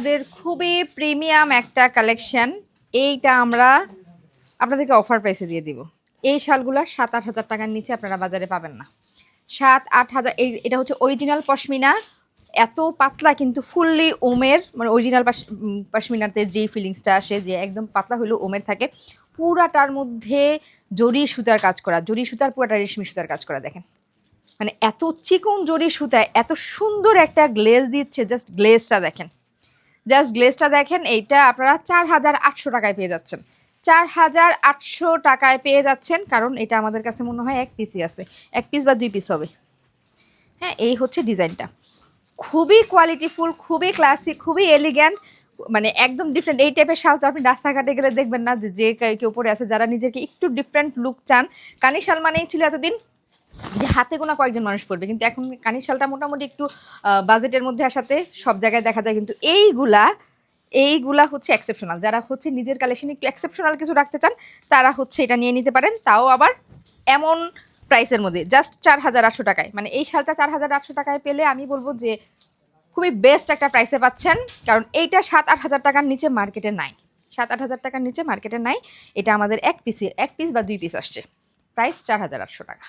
আমাদের খুবই প্রিমিয়াম একটা কালেকশন। এইটা আমরা আপনাদেরকে অফার প্রাইসে দিয়ে দিব। এই শালগুলো সাত আট হাজার টাকার নিচে আপনারা বাজারে পাবেন না। সাত আট হাজার এটা হচ্ছে অরিজিনাল পশমিনা। এত পাতলা কিন্তু ফুললি ওমের মানে অরিজিনাল পশমিনাতে যেই ফিলিংসটা আসে যে একদম পাতলা হলেও ওমের থাকে, পুরাটার মধ্যে জরি সুতার কাজ করা জরি সুতার পুরাটা রেশমি সুতার কাজ করা দেখেন। মানে এত চিকন জরি সুতায় এত সুন্দর একটা গ্লেজ দিচ্ছে জাস্ট গ্লেজটা দেখেন। জাস্ট গ্লেজটা দেখেন, এইটা আপনারা চার হাজার আটশো টাকায় পেয়ে যাচ্ছেন। চার হাজার আটশো টাকায় পেয়ে যাচ্ছেন, কারণ এটা আমাদের কাছে মনে হয় এক পিসই আছে। এক পিস বা দুই পিস হবে। হ্যাঁ এই হচ্ছে ডিজাইনটা। খুবই কোয়ালিটিফুল খুবই ক্লাসিক খুবই এলিগ্যান্ট মানে একদম ডিফারেন্ট এই টাইপের শাল তো আপনি রাস্তাঘাটে গেলে দেখবেন না যে কেউ পরে আছে, যারা নিজেকে একটু ডিফারেন্ট লুক চান। কানি শাল মানেই ছিল এতদিন যে হাতে গোনা কয়েকজন মানুষ পড়বে, কিন্তু এখন কানি শালটা মোটামুটি একটু বাজেটের মধ্যে আসাতে সব জায়গায় দেখা যায়, কিন্তু এইগুলা এইগুলা হচ্ছে এক্সেপশনাল যারা হচ্ছে নিজের কালেকশন একটু এক্সেপশনাল কিছু রাখতে চান, তারা হচ্ছে এটা নিয়ে নিতে পারেন। তাও আবার এমন প্রাইসের মধ্যে জাস্ট চার হাজার আটশো টাকায়। মানে এই শালটা চার হাজার আটশো টাকায় পেলে আমি বলব যে, খুবই বেস্ট একটা প্রাইসে পাচ্ছেন, কারণ এইটা সাত আট হাজার টাকার নিচে মার্কেটে নাই। সাত আট হাজার টাকার নিচে মার্কেটে নাই, এটা আমাদের এক পিসে এক পিস বা দুই পিস আসছে। প্রাইস চার হাজার আটশো টাকা।